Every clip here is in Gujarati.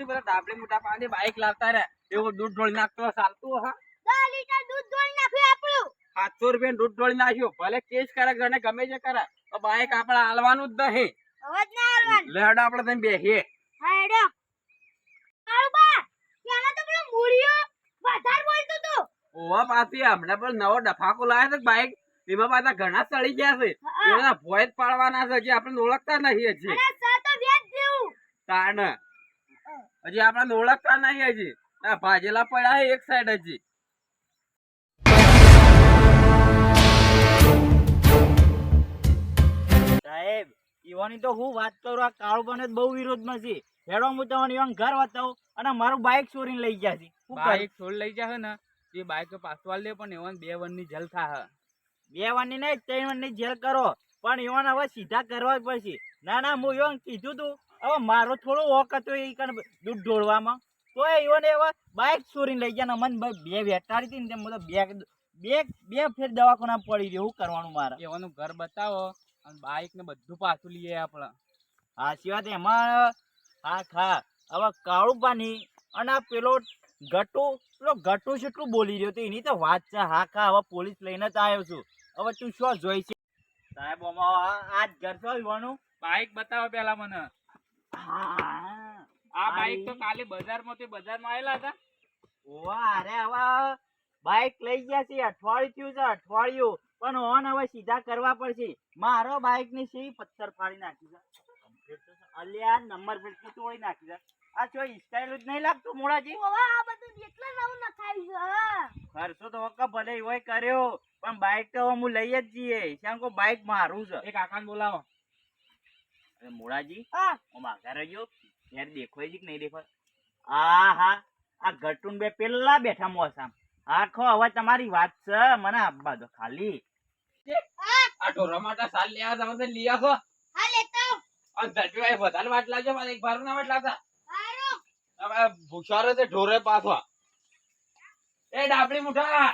ડાબલી મોટા પાણી બાઈક લાવતા રે એવો દૂધ ઢોળી નાખતો ચાલતું હા. દસ લીટર દૂધ ધોઈ નાખ્યું આપણું. સાતસો રૂપિયા દૂધ ઢોળી નાખ્યું. ભલે કેસ કરે ઘરે ગમે તે કરે તો બાઈક આપણે હાલવાનું જ નહીં. ના લેડ આપણે તમે બેસીએ હા હેડો. કાળુબા ત્યાંના તો પેલો મૂળિયો વધારે બોલતો તો. ઓવા પાછી હમણાં પણ નવો ડફાકો લાવ્યો છે બાઈક. એમાં પાછા ઘણા ચડી ગયા છે. એના ભોય પાડવાના છે હજી આપણે ઓળખતા નહીં હજી. તો તાણ. હજી આપણે ઓળખતા નહીં હજી. આ ભાજેલા પડ્યા છે એક સાઈડ હજી. સાહેબ ઈવાની તો હું વાત કરું આ કાળુ બને બહુ વિરોધમાં છે. હેડો હું તમને ઈવાન ઘર બતાવું અને મારું બાઇક ચોરીને લઈ ગયા છે? બાઈક છોડ લઈ જશે ને એ બાઈક પાછવા લે પણ એવન બે વનની ની જલ થા બે વનની નહીં ત્રણ વનની જેલ કરો. પણ ઈવન હવે સીધા કરવા જ પડશે. ના ના હું ઈવન કીધું તું હવે મારો થોડો વોક હતો એ કણ દૂધ ઢોળવામાં. તો ને હવે બાઇક ચોરીને લઈ ગયા મને ભાઈ બે વેટાડી હતી ને તેમ મને બે બે બે ફેર દવાખાના પડી રહ્યું શું કરવાનું મારે? એવાનું ઘર બતાવો અને બાઈક ને બધું પાછું લઈએ આપણે. હા સિવાય એમાં હા ખા હવે કાળુબાની અને આ પેલો ગટુ પેલો ગટુ જેટલું બોલી રહ્યો તો એની તો વાત છે હા ખા હવે પોલીસ લઈને જ આવ્યો છું. હવે તું શું જોઈ છે સાહેબ આ- જ ઘર છો યુવાનું બાઈક બતાવો પેલા મને. આ બાઈક તો કાલે બજારમાં તે બજારમાં આવેલા હતા. ઓવા અરે હવે બાઈક લઈ ગયા છે અઠવાડિયું થયું છે અઠવાડિયું. પણ ઓન હવે સીધા કરવા પડશે. મારો બાઈકની સી પથ્થર ફાડી નાખી છે? અલ્યા નંબર પ્લેટની તોડી નાખી છે. આ જો સ્ટાઇલ જ નહીં લાગતું મોડાજી? ઓવા આ બધું જેટલા નવું નખાયું છે ખર્ચો તો વખત ભલે હોય કર્યો પણ બાઈક તો હું લઈ જ જઈએ. શ્યામ કો બાઈક મારું છે. એ કાકાને બોલાવો. અરે મોડાજી હા. માગા રહ્યો યાર દેખાય છે કે નહીં દેખાય આ હા આ ઘટુન બે પેલા બેઠા મોસામ. આખો હવે તમારી વાત છે. મને આપવા દો ખાલી. હા. આ ઢોરા માટે સાલ લેવા તમે તો લઈ આખો હા લેતો આ ઝડપી વધારે વાટ લાગ્યો મારે એક ભારું ના વાટ લાગતા. હારો. હવે ભૂસારે છે ઢોરે પાછો. એ ડાબડી મુઠા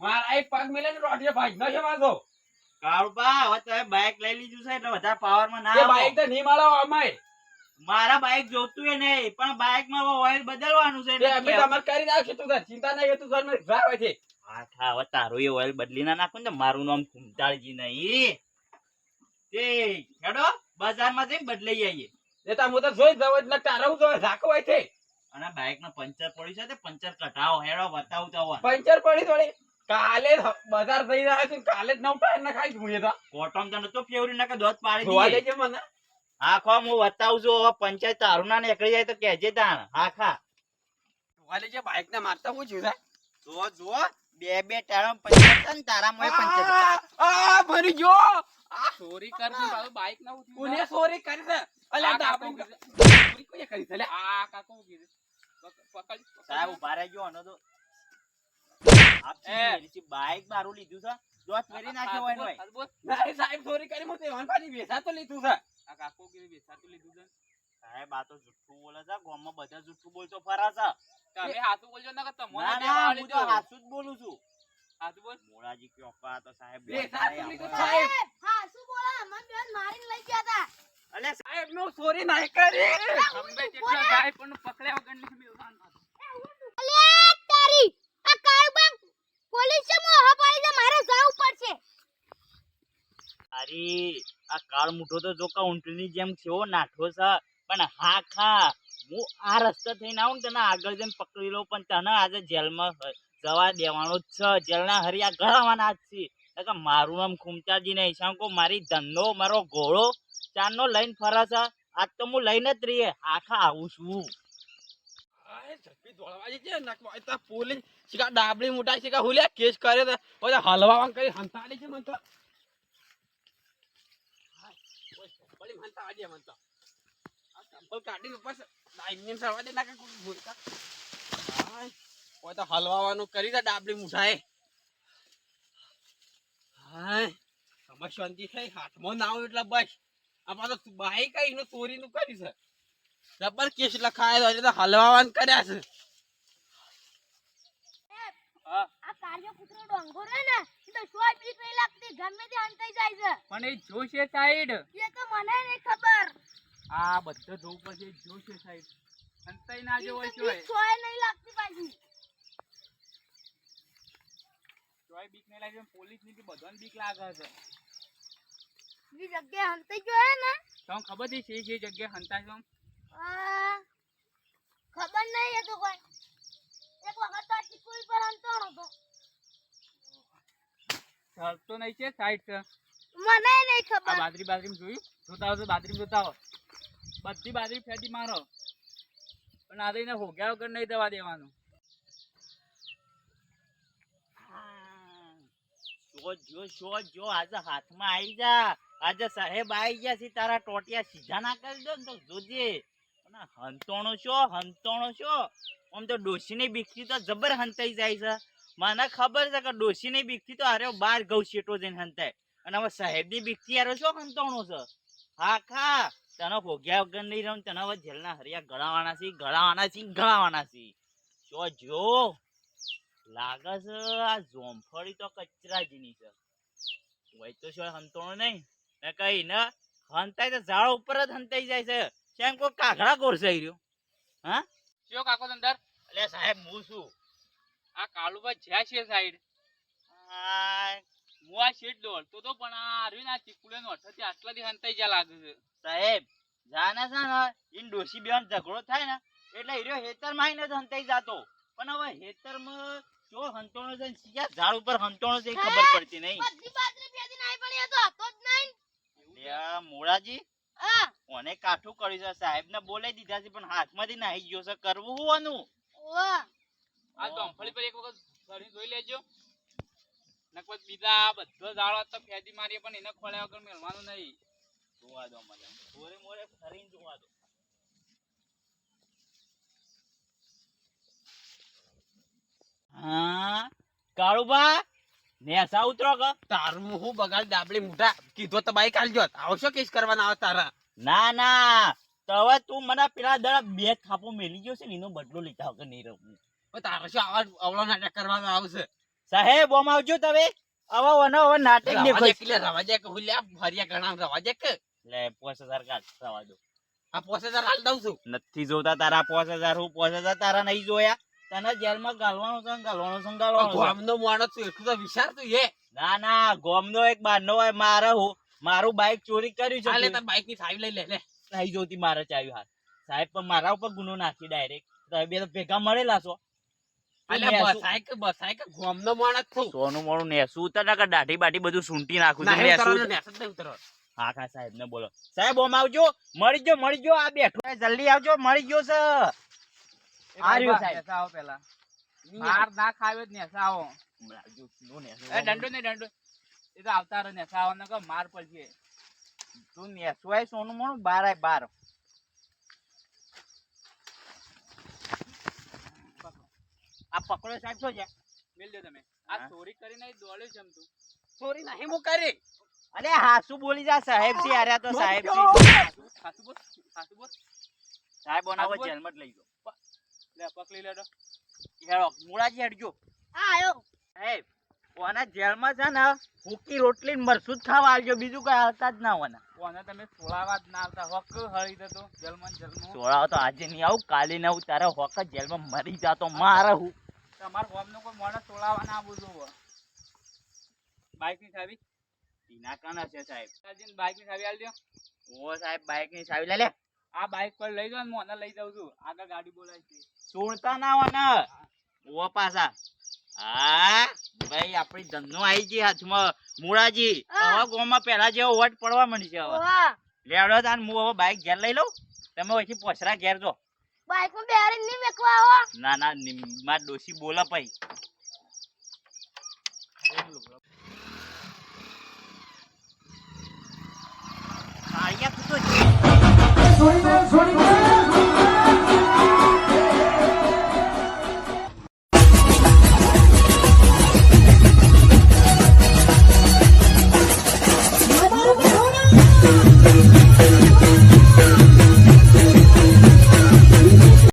મારા એક પગ મેલે ને રોટીએ ભાઈ ન છે માથો કાળુબા હવે તમે બાઈક લઈ લીધું છે એટલે વધારે પાવર ના એ તો નહીં મળો અમાય મારા બાઇક જોતું એ નહીં પણ બાઇકમાં ઓઇલ બદલવાનું છે અમે તમારે કરી નાખશું તું ચિંતા નહીં તું સરમાં ઘર હોય છે. હા હા હવે તારું એ ઓઇલ બદલી ના નાખો ને મારું નામ કુંતાળજી નહીં. તે હેડો બજારમાં જઈને બદલાઈ આવીએ. એ તો હું તો જોઈ જાવ એટલે તારું તો રાખો હોય છે. અને બાઈકમાં પંચર પડ્યું છે તે પંચર કઢાવો હેડો બતાવું તો પંચર પડી થોડી. કાલે બજાર થઈ રહ્યા છે કાલે જ નવ ટાયર ના ખાઈ હું એ તો. કોટમ તો ફેવરી નાખે દોત પાડી જોવા દેજે મને. હા ખો હું બતાવું છું. હવે પંચાયત તારું ના નીકળી જાય તો કેજે તાણ. હા ખા. જોવા દેજે બાઈક ને મારતા હું છું જો જો બે બે ટાળો પંચાયત ને તારા મોય પંચાયત આ ભરી ગયો ચોરી કરતી પાછું બાઈક ના ઉઠી કોને ચોરી કરી દે અલ્યા આ તો આપણે. ચોરી કોઈએ કરી દે અલ્યા? આ કાકો કીધું પકડ સાહેબ ઊભા રહેજો અનો તો. બાઈક મારું લીધું છે. જો ફેરી નાખ્યો હોય ને હોય. સાહેબ ચોરી કરી હું તો પાછી વેચા તો લીધું છે. આ કાકો કીધું વેચાતું લીધું છે. સાહેબ આ તો જુઠ્ઠું બોલે છે. ગામમાં બધા જુઠ્ઠું બોલતો ફરા છે. તમે હાથું બોલજો ને કે તમને ના દેવા ના વાળી હું તો દો. જ બોલું છું. હાથું બોલ. મોરાજી કયો અપા તો સાહેબ લીધું સાહેબ! હા શું બોલા. મન બેન મારીને લઈ ગયા હતા સાહેબનું ચોરી નહીં કરી. જાય પણ પકડ્યા વગર નથી બેસવાનું. અલ્યા તારી આ કાળુબા પોલીસ છે મોહા પાડી છે મારે જવું પડશે અરે કાળ મુઠો તો જો ઊંટની જેમ કેવો નાઠો છે. પણ હા ખા, હું આ રસ્તે થઈને આવું તને આગળ જઈને પકડી લઉં, પણ તને આજે જેલમાં જવા દેવાનો જ છે. જેલના હરિયા ગળાવાના જ છે. મારું નામ ખુમચાજી નહીં શાંકો મારી ધંધો મારો ઘોડો ચાંદનો લઈને ફરે છે. આજ તો હું લઈને જ રહીએ. આખા આવું છું. ઝડપી દોડવા છે પોલીસ ડાબડી મોટા કેસ કરે તો. પછી હલવાવાન કરી હંતાડી છે મને હાય, ઓય, હંતાવા દે મન તો આ ચંપલ કાઢીને પછી ડાઈનિંગ સરવા દે નાખે કોઈ હાય, ઓય તો હલવાવાનું કરી દે ડાબડી મુઠાએ હાય સમજ શાંતિ થઈ હાથમાં ના આવે એટલે બસ આ પાછો બાઈક આવીને ચોરીનું કરી છે જબર કેસ લખાયો એટલે તો હલવાવાન કર્યા છે હા, આ કાર્ય કૂતરો ડોંગો ને. તો સોય પીટ નહીં લાગતી. ગમે તે અંતાઈ જાય છે. પણ એ જોશે સાઈડ એ તો મને નહીં ખબર. આ બધું જોવું પછી જોશે સાઈડ હંતાઈ ના જેવો બીક છે સોય નહીં લાગતી પાછી. તોય બીક નહીં લાગે પોલીસની બધાને બીક લાગે છે. બી જગ્યાએ હંતાઈ જોયે ને? તમને ખબર છે જે જગ્યાએ હંતા છો ખબર નહીં એ તો કોઈ એક વખત તો આ ચીકુઈ પર હંતાણો તો ચાલતો નહીં છે સાઈડ છે. મને નહીં આ બાદરી બાદરી જોયું? જોતા હો બાદરી જોતા હો. બધી બાદરી ફેટી મારો. પણ આ દઈને હોગ્યા વગર નહીં દવા દેવાનું. જો જો આજે હાથમાં આવી જા. આજે સાહેબ આવી ગયા છે તારા ટોટિયા સીધા ના કરી દો ને તો જોજે. હંતોણો છો હંતોણો છો. આમ તો ડોશીની બીકથી તો જબર હંતાઈ જાય છે. મને ખબર છે કે ડોશીની બીકથી તો અરે બાર ગૌ શેટો જઈને હંતાય. અને હવે સાહેબની બીકથી અરે શું હંતોણો છે? હા ખા. તને ભોગ્યા વગર નહીં રહું તને હવે જેલના હરિયા ગળાવાના છે ગળાવાના છે ગળાવાના છે. જો જો. લાગે છે આ જોમફળી તો કચરા જેની છે. હોય તો શું હંતોણો નહીં? ને કઈ ને હંતાય તો ઝાડ ઉપર જ હંતાઈ જાય છે. કેમ કોઈ કાઘડા ગોરસાઈ રહ્યો? શું કાકો અંદર એટલે સાહેબ હું છું આ કાળુભાઈ જ્યાં છે સાઈડ આ હું આ શેઠ દોડતો તો પણ આ રહ્યું ને આ ચીકુલે નો અઠવાથી આટલા દી હંતાઈ જ્યાં લાગે છે. સાહેબ જાને છે ને ઈન ડોશી બેન ઝઘડો થાય ને એટલે હીરો હેતરમાં જ હંતાઈ જાતો. પણ હવે હેતરમાં જો હંતોણો છે સીધા ઝાડ ઉપર હંતોણો છે ખબર પડતી નહીં. બધી બાજરી ફેદી નાઈ પડી હતો તો હતો જ નહીં. લ્યા મોળાજી હા. કોને કાઠું કર્યું છે? સાહેબ ને બોલાઈ દીધા છે પણ હાથમાંથી નાહી ગયો છે. કરવું હોવાનું આ ચોંફળી પર એક વખત ધરી જોઈ લેજો. નકર બીજા બધો ઝાડો તો ફેદી મારીએ પણ એને ખોળ્યા વગર મેળવાનું નહીં. જોવા દો મને. મોરે મોરે ફરીને જોવા દો. હા કાળુબા નેસા ઉતરો કે. તારું હું બગાડ ડાબલી મુઠા. કીધો તો બાઈક આલજો. આવશો કેસ કરવાના આવે તારા. ના ના. તો હવે તું મને પેલા દડા બે થાપો મેલી ગયો છે ને એનો બદલો લીધા વગર નહીં રહું તારે શું આવા અવળો નાટક કરવાનો આવશે? સાહેબ ઓમ આવજો તમે. આવા ઓનો હવે નાટક રવા દેખો દે રવા દે કે હુલ્યા ફર્યા ઘણા રવા દે કે? લે પોસ હજાર કાઢ થવા દો. આ 5000 હાલ દઉં છું. નથી જોતા તારા 5000 હું 5000 તારા નહીં જોયા. તને જેલમાં ગાલવાનો છે ગાલવાનો છે ગાલવાનો ગોમનો મોણો તું એટલું તો વિચાર તું એ ના ના ગોમનો એક બારનો હોય મારે હું મારું બાઈક ચોરી કર્યું છે લે. તાર બાઈકની સાઈ લઈ લે લે. નહીં જોતી મારે ચાવી હાથ સાહેબ પણ મારા ઉપર ગુનો નાખી ડાયરેક્ટ તમે બે તો ભેગા મળેલા છો. સોનું મોનું નેસું ઉતર ના દાઢી બાઢી બધું સૂંટી નાખું છું. નાહી નેસું ઉતરવાનું, નેસ જ નહીં ઉતરવાનું. હા હા સાહેબ ને બોલો. સાહેબ ઓમ આવજો. મળી ગયો મળી ગયો. આ બેઠો જલ્દી આવજો મળી ગયો છે. આ સાહેબ. આવો પેલા. માર ના ખાવ્યો જ નેસા આવો. આવજો, નો દંડો દંડો. એ તો આવતા રહે નેસા આવો નકર માર પડશે તું નેસું આય સોનું મોનું બાર આય બાર. પકડો સાહેબ છે મેલ દે તમે. આ ચોરી કરીને દોડ્યો છે તું. ચોરી નહીં હું કરી. અરે હાસુ બોલી જા સાહેબ છે અરે તો સાહેબ છે હાસુ બોલ હાસુ બોલ સાહેબ ઓનાવો જેલમાં જ લઈ ગયો લે પકડી લેડો હેડો મુળાજી હેડજો. આ આયો. સાહેબ ઓના જેલમાં છે ને હુકી રોટલી ને મરસું જ ખાવા આવજો બીજું કઈ આવતા જ ના હોના કોને તમે સોળાવા જ ના આવતા હક હળી દેતો જેલમાં જેલમાં. સોળાઓ તો આજે નહીં આવું કાલે ને આવું તારા હોક જેલમાં મરી જાતો મારા હું. તમાર ગામનો કોઈ માણસ તોડાવવા ના આવવું જોવો બાઈકની ચાવી? ટીના કાના છે સાહેબ. ચાલજીને બાઈકની ચાવી આલી દો. ઓ સાહેબ બાઈકની ચાવી લે લે. આ બાઇક પર લઈ જાવ ને હું લઈ જાઉં છું. આગળ ગાડી બોલાય છે. સુણતા ના હોના ઓ પાછા. હા ભાઈ આપણી ધંધો આવી ગઈ હાથમાં. મુળાજી. હવે ગોમાં પેલા જેવો વટ પડવા માંડી છે હવે. લેવડો તાન હું હવે બાઈક ઘેર લઈ લઉં. તમે પછી પોસરા ઘેર જો. બાઈકમાં બેહારી નહીં મેકવા આવો. ના ના નિમ- માર ડોશી બોલા પઈ આયા તું છોડી છોડી